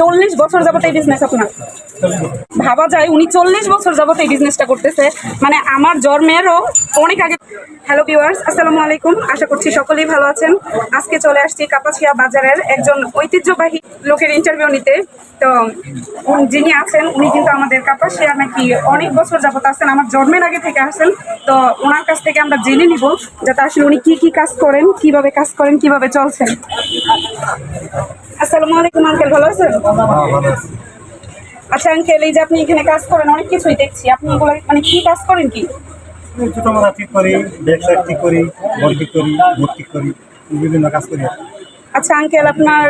চল্লিশ বছর যাবত এই বিজনেস আপনার ভাবা যায়, উনি চল্লিশ বছর যাবত এই বিজনেসটা করতেছে। মানে আমার জন্মেরও অনেক আগে হ্যালো ভিউয়ার্স আসসালামু আলাইকুম। আশা করছি সকলেই ভালো আছেন। আজকে চলে আসছি কাপাসিয়া বাজারের একজন ঐতিহ্যবাহী লোকের ইন্টারভিউ নিতে। তো যিনি আছেন, উনি কিন্তু আমাদের কাপাসিয়া নাকি অনেক বছর যাবত আছেন, আমার জন্মের আগে থেকে আসেন তো ওনার কাছ থেকে আমরা জেনে নিব যাতে আসলে উনি কি কি কাজ করেন, কীভাবে কাজ করেন, কীভাবে চলছেন। আসসালামু আলাইকুম আঙ্কেল ভালো আছেন? আচ্ছা আঙ্কেল এই যে আপনি এখানে কাজ করেন অনেক কিছুই দেখছি। আপনি এগুলো মানে কি কাজ করেন কি? ছোটো মোটা ঠিক করি ব্যাগ ঠিক করি ঠিক করি ঠিক করি বিভিন্ন কাজ করি। আচ্ছা আঙ্কেল আপনার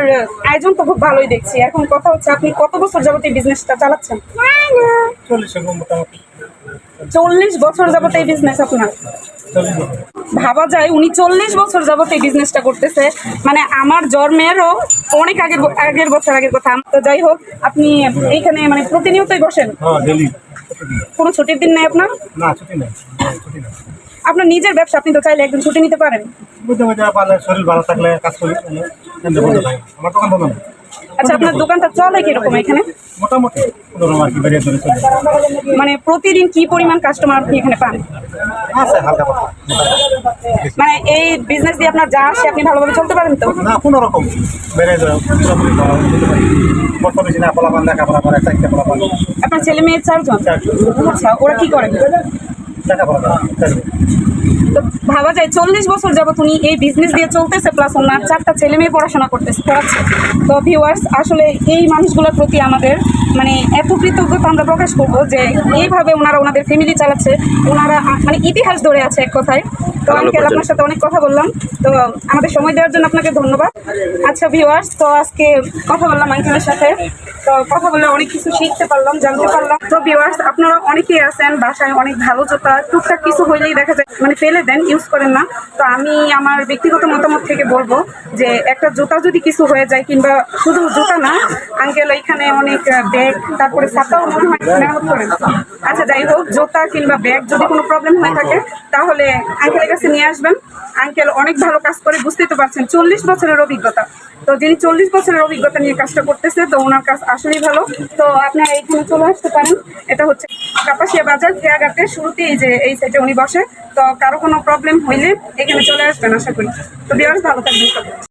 আয়োজন তো খুব ভালোই দেখছি। এখন কথা হচ্ছে আপনি কত বছর যাবত এই বিজনেসটা চালাচ্ছেন? চল্লিশ মোটামুটি। চল্লিশ বছর যাবত এই বিজনেস আপনার। ভাবা যায় উনি চল্লিশ বছর যাবত এই বিজনেসটা করতেছে। মানে আমার জন্মেরও অনেক আগের আগের বছর আগের কথা। তো যাই হোক আপনি এইখানে মানে প্রতিনিয়তই বসেন। হ্যাঁ কোনো ছুটির দিন নেই আপনার? না ছুটি নেই। ছুটি নেই। আপনার নিজের ব্যবসা আপনি তো চাইলে একদিন ছুটি নিতে পারেন। শরীর ভালো থাকলে কাজ করি আমার দোকান বন্ধ আচ্ছা আপনার দোকানটা চলে কীরকম এখানে? মোটামুটি মানে প্রতিদিন কি পরিমাণ কাস্টমার আপনি এখানে পান? পাতলা মানে এই বিজনেস দিয়ে আপনার যা আসে আপনি ভালোভাবে চলতে পারেন তো? না কোনো রকম বেড়ে আপনার ছেলে মেয়ে চারজন। আচ্ছা ওরা কি করে? ভাবা যায় চল্লিশ বছর যাবত উনি এই বিজনেস দিয়ে চলতেছে প্লাস ওনার চারটা ছেলে মেয়ে পড়াশোনা করতেছে পড়াচ্ছে। তো ভিউয়ার্স আসলে এই মানুষগুলোর প্রতি আমাদের মানে এত কৃতজ্ঞতা আমরা প্রকাশ করব যে এইভাবে ওনারা ওনাদের ফ্যামিলি চালাচ্ছে। ওনারা মানে ইতিহাস ধরে আছে এক কথায়। তো আঙ্কেল আপনার সাথে অনেক কথা বললাম। তো আমাদের সময় দেওয়ার জন্য আপনাকে ধন্যবাদ। আচ্ছা ভিউয়ার্স তো আজকে কথা বললাম আঙ্কেলের সাথে। তো কথা বলে অনেক কিছু শিখতে পারলাম জানতে পারলাম। তো ভিউয়ার্স আপনারা অনেকেই আছেন বাসায় অনেক ভালো জুতা টুকটাক কিছু হইলেই দেখা যায় মানে ফেলে দেন ইউজ করেন না। তো আমি আমার ব্যক্তিগত মতামত থেকে বলব যে একটা জুতা যদি কিছু হয়ে যায়, কিংবা শুধু জুতা না আঙ্কেল এখানে অনেক ব্যাগ তারপরে ছাতাও মনে হয় মেরামত করেন। আচ্ছা যাই হোক, জুতা কিংবা ব্যাগ যদি কোনো প্রবলেম হয়ে থাকে, তাহলে আঙ্কেলের কাছে নিয়ে আসবেন। আঙ্কেল অনেক ভালো কাজ করে, বুঝতেই তো পারছেন, চল্লিশ বছরের অভিজ্ঞতা। তো যিনি চল্লিশ বছরের অভিজ্ঞতা নিয়ে কাজটা করতেছে, তো ওনার কাজ আসলেই ভালো। তো আপনারা এইখানে চলে আসতে পারেন। এটা হচ্ছে কাপাসিয়া বাজার জায়গাতে শুরুতেই যে এই সাইডে উনি বসে। তো কারও কোনো প্রবলেম হইলে এখানে চলে আসবেন, আশা করি। তো বিয়ার্স ভালো থাকবেন।